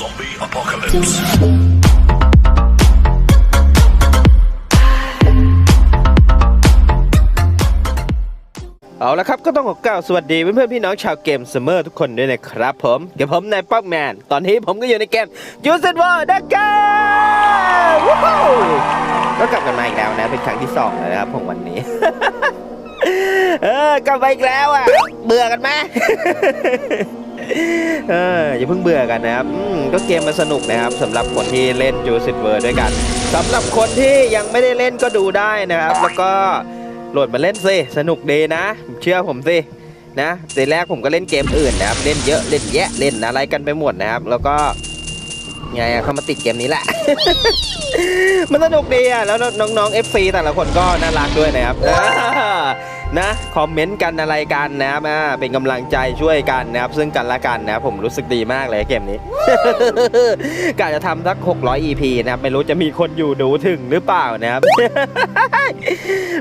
Zombie apocalypse. เอาละครับก็ต้องขอกล่าวสวัสดีเพื่อนๆพี่น้องชาวเกมเสมอทุกคนด้วยนะครับผมเกับผมนายป๊อกแมน ตอนนี้ผมก็อยู่ในเกมยูซิ w วอร์ดักเกก็กลับกันมาอีกแล้วนะ เป็นครั้งที่สองแล้วนะครับของวันนี้ เออกลับมาอีกแล้วอะ เบื่อกันไหม เอออย่าเพิ่งเบื่อกันนะครับอืมก็เกมมันสนุกนะครับสำหรับคนที่เล่นจูซิ w เวอร์ด้วยกันสำหรับคนที่ยังไม่ได้เล่นก็ดูได้นะครับ แล้วก็โหลดมาเล่นสิสนุกดีนะเชื่อผมสินะทีแรกผมก็เล่นเกมอื่นนะครับ เล่นเยอะเล่นแยะเล่นอะไรกันไปหมดนะครับ แล้วก็ไงเข้ามาติดเกมนี้แหละ มันสนุกดีอะแล้วน้องๆ FC แต่ละคนก็น่ารักด้วยนะครับ นะคอมเมนต์กันอะไรกันนะครับเป็นกำลังใจช่วยกันนะครับซึ่งกันและกันนะครับผมรู้สึกดีมากเลยเกมนี้กะจะทำสัก 600 EP นะครับไม่รู้จะมีคนอยู่ดูถึงหรือเปล่านะครับ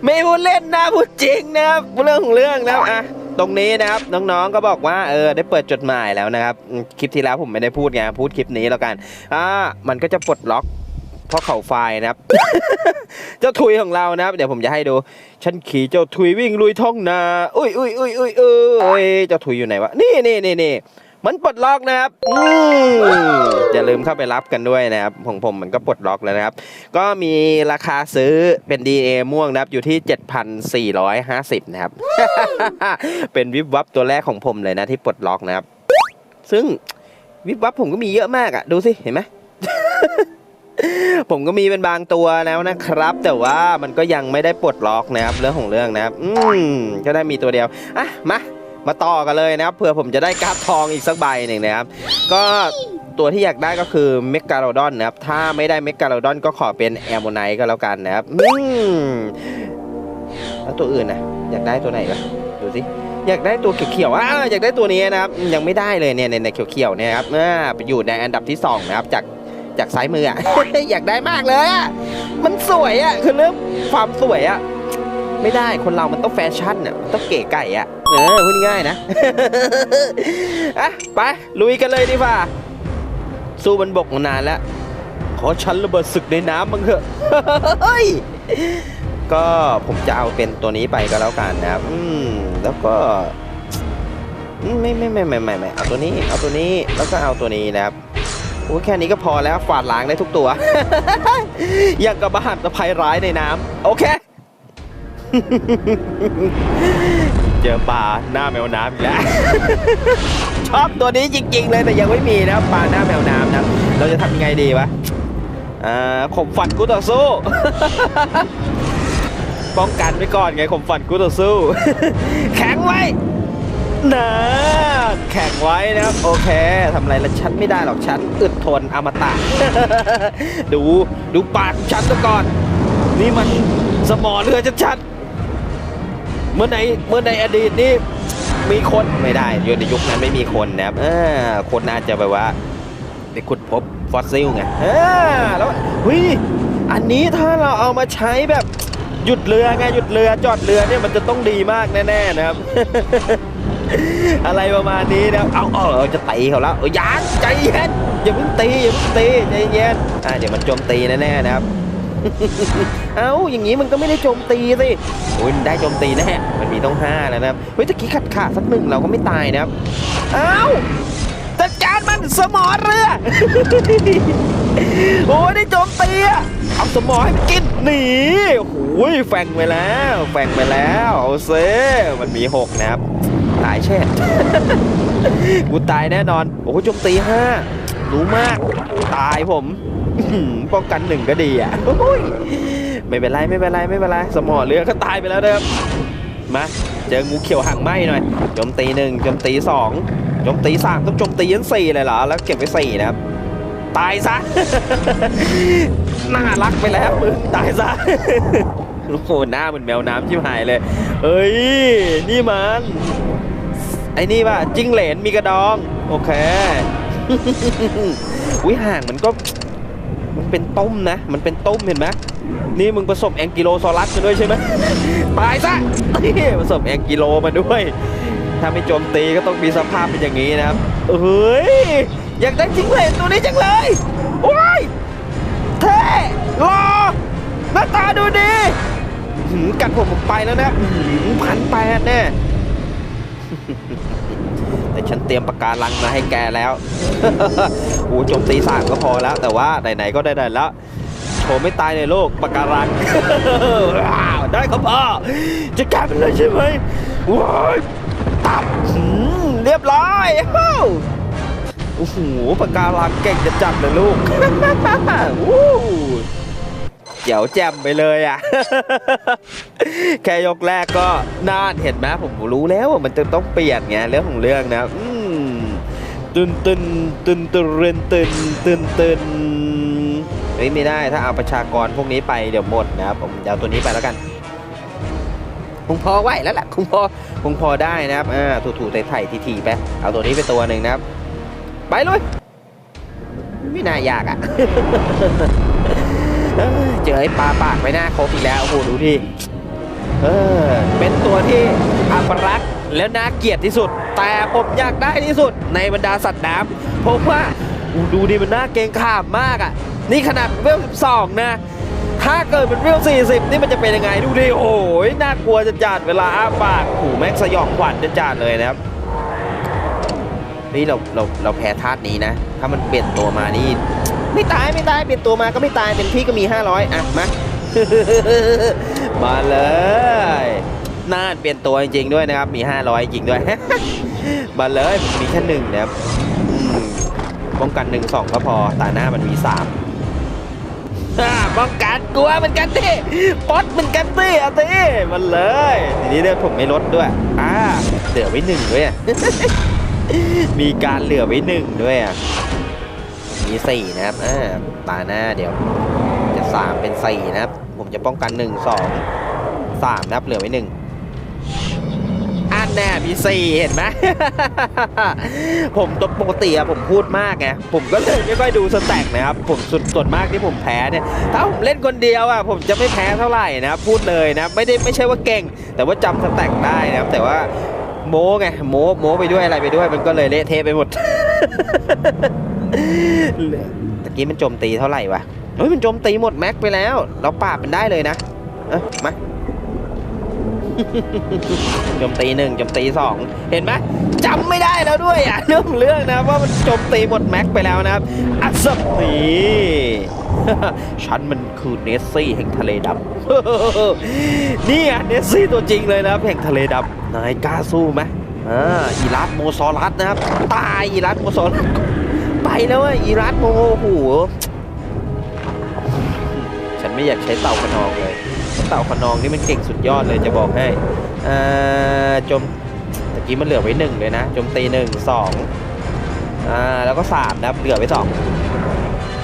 ไม่พูดเล่นนะพูดจริงนะครับเรื่องของเรื่องนะครับอะตรงนี้นะครับน้องๆก็บอกว่าเออได้เปิดจดหมายแล้วนะครับคลิปที่แล้วผมไม่ได้พูดไงพูดคลิปนี้แล้วกันอ่ามันก็จะปลดล็อก เพราะเขาไฟนะครับ เจ้าทุยของเรานะครับ เดี๋ยวผมจะให้ดู ฉันขี่เจ้าทุยวิ่งลุยท้องนาอุ้ยอุ้ยอุ้ยอุ้ยเอ้ยเจ้าทุยอยู่ไหนวะ นี่นี่นี่นี่มันปลดล็อกนะครับอืมอย่าลืมเข้าไปรับกันด้วยนะครับ ของผมมันก็ปลดล็อกแล้วนะครับ ก็มีราคาซื้อเป็น DA ม่วงนะครับ อยู่ที่ 7,450 นะครับ เป็นวิบวับตัวแรกของผมเลยนะที่ปลดล็อกนะครับ ซึ่งวิบวับผมก็มีเยอะมากอะ่ะดูสิ เห็นไหม ผมก็มีเป็นบางตัวแล้วนะครับ แต่ว่ามันก็ยังไม่ได้ปลดล็อกนะครับเรื่องของเรื่องนะครับ อืมก็ได้มีตัวเดียวอะมามาต่อกันเลยนะครับเผื่อผมจะได้การ์ดทองอีกสักใบหนึ่งนะครับ ก็ตัวที่อยากได้ก็คือเมกาโลดอนนะครับ ถ้าไม่ได้เมกาโลดอนก็ขอเป็นแอมโมไนก็แล้วกันนะครับอืมแล้วตัวอื่นนะอยากได้ตัวไหนล่ะดูสิอยากได้ตัวเขียวๆอ่าอยากได้ตัวนี้นะครับ ยังไม่ได้เลยเนี่ยในเขียวๆเนี่ยครับอ่าไปอยู่ในอันดับที่สองนะครับจาก จากซ้ายมืออะ อยากได้มากเลยอะมันสวยอะคือเรื่องความสวยอะไม่ได้คนเรามันต้องแฟชั่นอะมันต้องเก๋ไก่อะเออพูดง่ายนะอะไปลุยกันเลยดีกว่าสู้บนบกมานานแล้วขอฉันระเบิดศึกในน้ำมึงเถอะเฮ้ยก็ผมจะเอาเป็นตัวนี้ไปก็แล้วกันนะครับอืมแล้วก็ไม่ไม่ไม่ไม่ไม่ไม่เอาตัวนี้ เอาตัวนี้แล้วก็เอาตัวนี้นะครับ โอ้แค่นี้ก็พอแล้วฝาดล้างได้ทุกตัว อย่างกับบหัตตภัยร้ายในน้ำโอเค เจอปลาหน้าแมวน้ำอีกแล้ว ชอบตัวนี้จริง ๆ เลยแต่ยังไม่มีนะปลาหน้าแมวน้ำนะ เราจะทำยังไงดีวะข่มฟันกูต่อสู้ ป้องกันไว้ก่อนไงข่มฟันกูต่อสู้ แข็งไว้ นะแข่งไว้นะครับ โอเคทำอะไรละฉันไม่ได้หรอกฉันอึดทนอมตะ ดูดูปากฉันซะก่อน นี่มันสมอเรือชัดๆเมื่อในเมื่อในอดีตนี่มีคนไม่ได้ยู่ในยุคนั้นไม่มีคนนะครับเออคนน่าจะแบบว่าได้ขุดพบฟอสซิลไงเออแล้วเฮ้ยอันนี้ถ้าเราเอามาใช้แบบหยุดเรือไงหยุดเรือจอดเรือเนี่ยมันจะต้องดีมากแน่ๆนะครับ อะไรประมาณนี้นะเอาเออจะตีเขาแล้วอยังใจเย็นอย่าเพิ่งตีอย่าเพิ่งตีใจเย็นอ่าเดี๋ยวมันโจมตีแน่ๆนะครับเอ้าอย่างนี้มันก็ไม่ได้โจมตีสิโอ้ยมันได้โจมตีแน่มันมีต้องห้าแล้วนะครับเฮ้ยตะกี้ขาดขาดสักหนึ่งเราก็ไม่ตายนะครับเอ้าจัดการมันสมอเรือโอ้ยได้โจมตีอะเอาสมอให้มันกินหนีโอ้ยแฝงไปแล้วแฝงไปแล้วเอาเซมันมีหกนะครับ ตายแช่ กูตายแน่นอน โอ้โหโจมตีห้ารู้มาก ตายผมป้องกันหนึ่งก็ดีอะไม่เป็นไรไม่เป็นไรไม่เป็นไรสมอเรือก็ตายไปแล้วนะครับมาเจองูเขียวหางไหมหน่อยโจมตีหนึ่งโจมตีสองโจมตีสามต้องโจมตียันสี่เลยเหรอแล้วเก็บไว้สี่นะครับตายซะน่ารักไปแล้วมึงตายซะโอ้โหหน้าเหมือนแมวน้ำชิบหายเลย เอ้ย นี่มัน ไอ้นี่ป่ะจิ้งเหลนมีกระดอง โอเควิห่างมันก็ มันเป็นต้มนะ มันเป็นต้มเห็นไหมนี่มึงผสมแองกิโลซอรัสมาด้วยใช่ไหมตายซะผสมแองกิโลมาด้วย ถ้าไม่โจมตีก็ต้องมีสภาพเป็นอย่างนี้นะครับเฮ้ยอยากได้จิ้งเหลนตัวนี้จังเลยโอ้ยเท่รอหน้าตาดูดีหืมกัดผมผมไปแล้วนะพันแปดแน่ แต่ฉันเตรียมปากการังมาให้แกแล้วโอ้โจมตีสามก็พอแล้ว แต่ว่าไหนๆก็ได้ๆแล้วโชว์ไม่ตายในโลกปากการังได้ครับพ่อจะกลายเป็นเลยใช่ไหมว้ายตับเรียบร้อยโอ้โหปากการังเก่งจะจัดเลยลูก เจ๋วแจ่มไปเลยอะ แค่ยกแรกก็น่านเห็นไหมผมรู้แล้วว่ามันจะต้องเปลี่ยนไงเรื่องของเรื่องนะอืมตึนตึนตึนตึนเรนตึนตึนตึนเฮ้ยไม่ได้ถ้าเอาประชากรพวกนี้ไปเดี๋ยวหมดนะครับผมเอาตัวนี้ไปแล้วกันคงพอไหวแล้วแหละคงพอคงพอได้นะครับอ่าถูๆไถ่ๆทีๆไปเอาตัวนี้ไปตัวหนึ่งนะครับ ไปเลยไม่น่ายากอะ เจอไอ้ปลาปากไปหน้าครบอีกแล้ว โอ้โห ดูดิเออ เป็นตัวที่อัปรักษ์แล้วน่าเกลียดที่สุด แต่ผมอยากได้ที่สุดในบรรดาสัตว์น้ำเพราะว่าอู้ดูดิมันน่าเกรงขามมากอะ นี่ขนาดเวล12 นะ ถ้าเกิดเป็นเวล40 นี่มันจะเป็นยังไงดูดิโอ้ยน่ากลัวจะจัดเวลาอ้าปากโอ้โหแม่งสยองขวัญจะจัดเลยนะครับนี่เราเราเราแพ้ธาตุนี้นะ ถ้ามันเปลี่ยนตัวมานี่ ไม่ตายไม่ตายเปลี่ยนตัวมาก็ไม่ตายเป็นพี่ก็มี 500 อะมามาเลยน่าเปลี่ยนตัวจริงๆด้วยนะครับ มี 500 จริงด้วยมาเลยมีแค่หนึ่งนะครับป้องกันหนึ่งสองก็พอตาหน้ามันมีสามอ่าป้องกันกลัวเหมือนกันดิป๊อตเหมือนกันดิเอาดิมันเลยทีนี้เนี่ยผมไม่ลดด้วยอ่าเหลือไว้หนึ่งด้วยมีการเหลือไว้หนึ่งด้วยอะ สี่นะครับอ่าตาหน้าเดี๋ยวจะสามเป็นสี่นะครับ ผมจะป้องกันหนึ่งสองสามนะครับ เหลือไว้หนึ่งอันแน่มีสี่เห็นไหมผมตัวปกติอะผมพูดมากไงผมก็เลยไม่ค่อยดูสแต็กนะครับ ผมสุดส่วนมากที่ผมแพ้เนี่ยถ้าผมเล่นคนเดียวอะผมจะไม่แพ้เท่าไหร่นะครับพูดเลยนะไม่ได้ไม่ใช่ว่าเก่ง แต่ว่าจำสแต็กได้นะครับ แต่ว่าโม้ไงโม้โม้ไปด้วยอะไรไปด้วย มันก็เลยเละเทะไปหมด ตะกี้มันโจมตีเท่าไหร่วะเฮ้ยมันโจมตีหมดแม็กไปแล้ว เราปราบมันได้เลยนะ เอ้ยมาโจมตีหนึ่งโจมตีสองเห็นไหมจำไม่ได้แล้วด้วยอะเรื่องเรื่องนะว่ามันโจมตีหมดแม็กไปแล้วนะครับอัศนีฉันมันคือเนสซี่แห่งทะเลดำนี่อะเนสซี่ตัวจริงเลยนะครับแห่งทะเลดำนายกล้าสู้ไหมอ่าอีรัสโมซอรัสนะครับ ตายอีรัสโมซอรัส ไปแล้วอะอีรัสโมโหฉันไม่อยากใช้เต่าขนองเลยเต่าขนองนี่มันเก่งสุดยอดเลยจะบอกให้อ่าจมตะกี้มันเหลือไว้หนึ่งเลยนะจมตีหนึ่งสองอ่าแล้วก็สามนะเหลือไว้สอง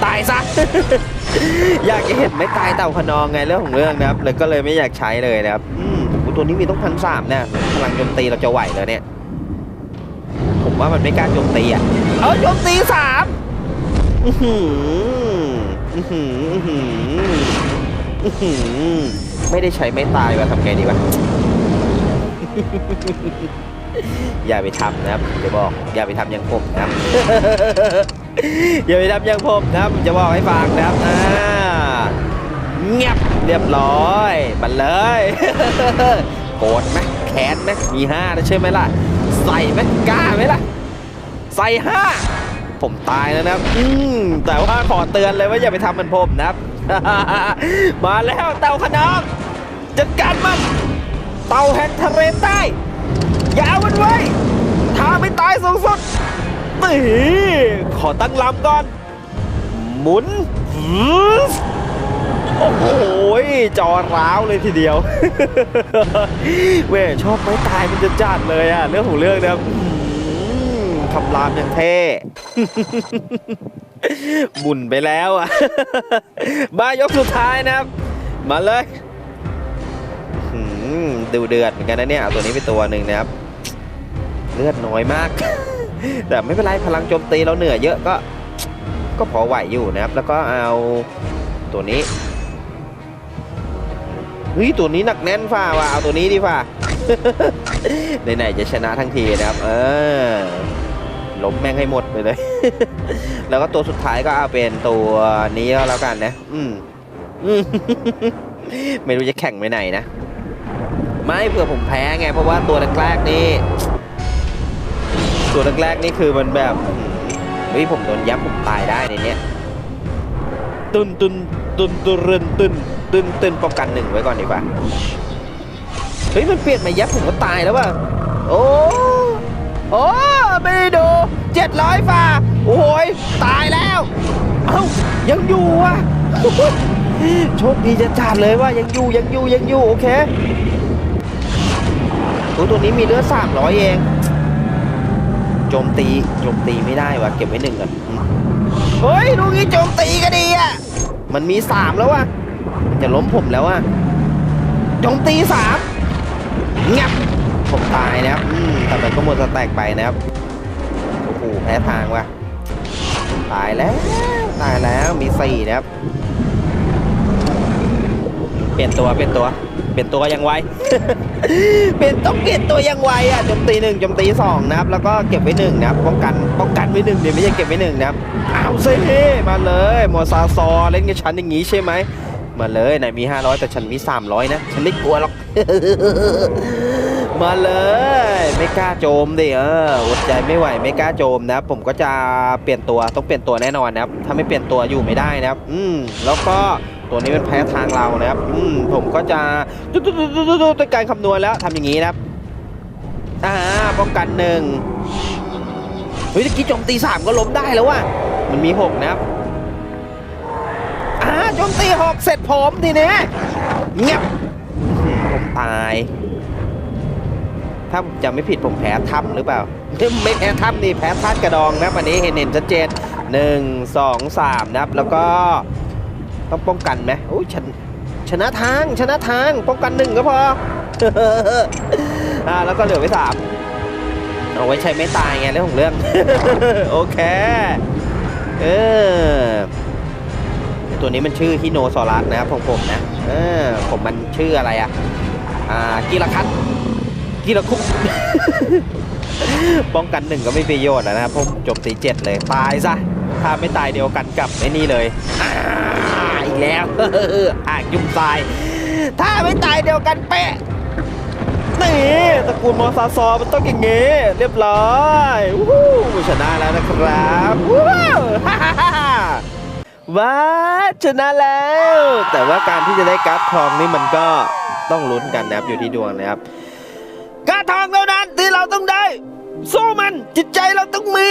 ตายซะอยากจะเห็นไม่ตายเต่าขนองไงเรื่องของเรื่องนะครับเลยก็เลยไม่อยากใช้เลยนะครับอืมตัวนี้มีต้องพันสามเนี่ยพลังโจมตีเราจะไหวแล้วเนี่ย ว่ามันไม่กล้าโจมตีอะ เออโจมตีสามอื้อหืออื้อหืออื้อหืออื้อหือไม่ได้ใช้ไม่ตายวะทำไงดีวะ อย่าไปทำนะครับจะบอก อย่าไปทำอย่างผมนะครับอย่าไปทำอย่างผมนะครับจะบอกให้ฟังนะครับอ่าเงียบเรียบร้อยมันเลยโกรธไหมแค้นไหมมีห้าแล้วใช่ไหมล่ะ ใส่ไหมกล้าไหมล่ะ ใส่ห้าผมตายแล้วนะครับ อืมแต่ว่าขอเตือนเลยว่าอย่าไปทำเหมือนผมนะครับ มาแล้วเต่าขนองจัดการมัน เต่าแห่งทะเลใต้อย่าเอามันไว้ถ้าไม่ตายสูงสุดตีขอตั้งลำก่อน หมุนอ โอ้โหจอร้าวเลยทีเดียว เว้ยชอบไม้ตายมันจะจัดเลยอะเรื่องของเรื่องนะครับคำรามอย่างเท่บุญไปแล้วอะมายกสุดท้ายนะครับ มาเลยดูเดือดเหมือนกันนะเนี่ยเอาตัวนี้ไปตัวหนึ่งนะครับ เลือดน้อยมาก แต่ไม่เป็นไรพลังโจมตีเราเหนื่อยเยอะก็ ก็พอไหวอยู่นะครับ แล้วก็เอาตัวนี้ ฮ้ยตัวนี้หนักแน่นฝ่าว่ะเอาตัวนี้ดีฝ่าไหนๆจะชนะทั้งทีนะครับ เออล้มแม่งให้หมดไปเลย แล้วก็ตัวสุดท้ายก็เอาเป็นตัวนี้ก็แล้วกันนะ อืมไม่รู้จะแข่งไปไหนนะ ไม่เผื่อผมแพ้ไง เพราะว่าตัวแรกๆนี่ ตัวแรกๆนี่คือมันแบบเฮ้ยผมโดนยับผมตายได้ในเนี้ยตุนตุนตุนตุนตุน ตุนตุนป้องกันหนึ่งไว้ก่อนดีกว่า เฮ้ย มันเปลี่ยนมายับผมก็ตายแล้วว่ะ โอ้โอ้ไม่ได้ดูเจ็ดร้อยฝ่า โอ้ยตายแล้ว เอ้า ยังอยู่อะโชคดีจะจัดเลยว่ายังอยู่ยังอยู่ยังอยู่โอเคโอ้ตัวนี้มีเลือดสามร้อยเองโจมตีโจมตีไม่ได้ว่ะเก็บไว้หนึ่งก่อนเฮ้ยดูงี้โจมตีก็ดีอะมันมีสามแล้วว่ะ จะล้มผมแล้วอะโจมตีสามงับผมตายนะครับอืมแต่มันก็หมดสแต็กไปนะครับโอ้โหแพ้ทางว่ะตายแล้วตายแล้วมีสี่นะครับ เปลี่ยนตัวเปลี่ยนตัว เปลี่ยนตัวยังไว เปลี่ยนต้องเปลี่ยนตัวยังไวอะโจมตีหนึ่งโจมตีสองนะครับ แล้วก็เก็บไว้หนึ่งนะครับป้องกันป้องกันไว้หนึ่งเดี๋ยวไม่ใช่เก็บไว้หนึ่งนะครับเอาซิมาเลยโมซาซอเล่นกับฉันอย่างงี้ใช่ไหม มาเลยไหนมี 500 แต่ฉันมี 300 นะ ฉันไม่กลัวหรอก มาเลย ไม่กล้าโจมดิเอออดใจไม่ไหวไม่กล้าโจมนะครับ ผมก็จะเปลี่ยนตัวต้องเปลี่ยนตัวแน่นอนนะครับ ถ้าไม่เปลี่ยนตัวอยู่ไม่ได้นะครับ อืมแล้วก็ตัวนี้เป็นแพ้ทางเรานะครับ อืมผมก็จะดูดูดูดูดูดูเป็นการคำนวณแล้วทำอย่างนี้นะครับอ่าป้องกันหนึ่งเฮ้ยตะกี้โจมตีสามก็ล้มได้แล้วว่ะมันมีหกนะครับ จมตีหกเสร็จผมทีนี้เงียบผมตาย ถ้าจำไม่ผิดผมแพ้ถ้ำหรือเปล่า ไม่แพ้ถ้ำนี่แพ้ธาตุกระดองนะวันนี้เห็นเห็นชัดเจนหนึ่งสองสามนะครับ แล้วก็ต้องป้องกันไหมโอ้ยชนชนะทางชนะทางป้องกันหนึ่งก็พออ่าแล้วก็เหลือไว้สามเอาไว้ใช้ไม่ตายไงเรื่องของเรื่อง โอเค เออ ตัวนี้มันชื่อฮิโนซอรัสนะครับของผมนะเออผมมันชื่ออะไรอะอ่ากีรคัตกีละคุกป้องกันหนึ่งก็ไม่ประโยชน์นะครับผมจมตีเจ็ดเลยตายซะถ้าไม่ตายเดียวกันกับไอ้นี่เลยอีกแล้วอ่างยุ่งตาย ถ้าไม่ตายเดียวกันเป๊ะนี่ตระกูลมอซาซอมันต้องอย่างงี้เรียบร้อยวู้ชนะแล้วนะครับว้าฮ่าฮ่าฮ่า ว้าชนะแล้ว แต่ว่าการที่จะได้กราฟทองนี่มันก็ต้องลุ้นกันนะครับอยู่ที่ดวงนะครับกราฟทองเท่านั้นที่เราต้องได้สู้มันจิตใจเราต้องมี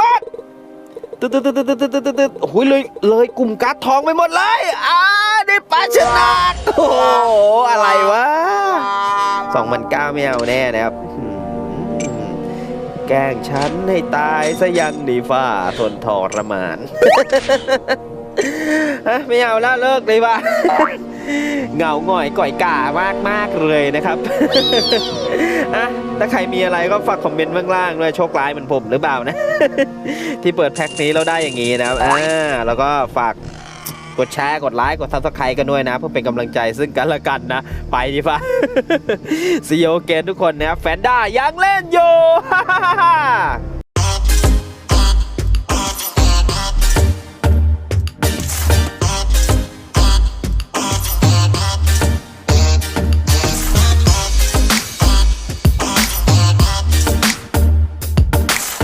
อ๊ดตึ๊ดตึ๊ดตึ๊ดตึ๊ดตึ๊ดตึ๊ดโอ้ยเลยเลยกลุ่มการ์ดทองไปหมดเลยอ่าได้ปลาชนะโอ้โหอะไรวะสองพันเก้าไม่เอาแน่นะครับ แกล้งฉันให้ตายซะยังดีฟ้าทนทรมานไม่เอาแล้วเลิกเลยว่ะเหงาหงอยก่อยก่ามากมากเลยนะครับอะถ้าใครมีอะไรก็ฝากคอมเมนต์ข้างล่างด้วยโชคร้ายเหมือนผมหรือเปล่านะ ที่เปิดแพ็คนี้เราได้อย่างนี้นะครับอ่าแล้วก็ฝาก กดแชร์ กดไลค์ กดซับสไครต์กันด้วยนะ เพื่อเป็นกำลังใจซึ่งกันและกันนะ ไปดีฟ้าซีโอเกนทุกคนนะแฟนด้ายังเล่นอยู่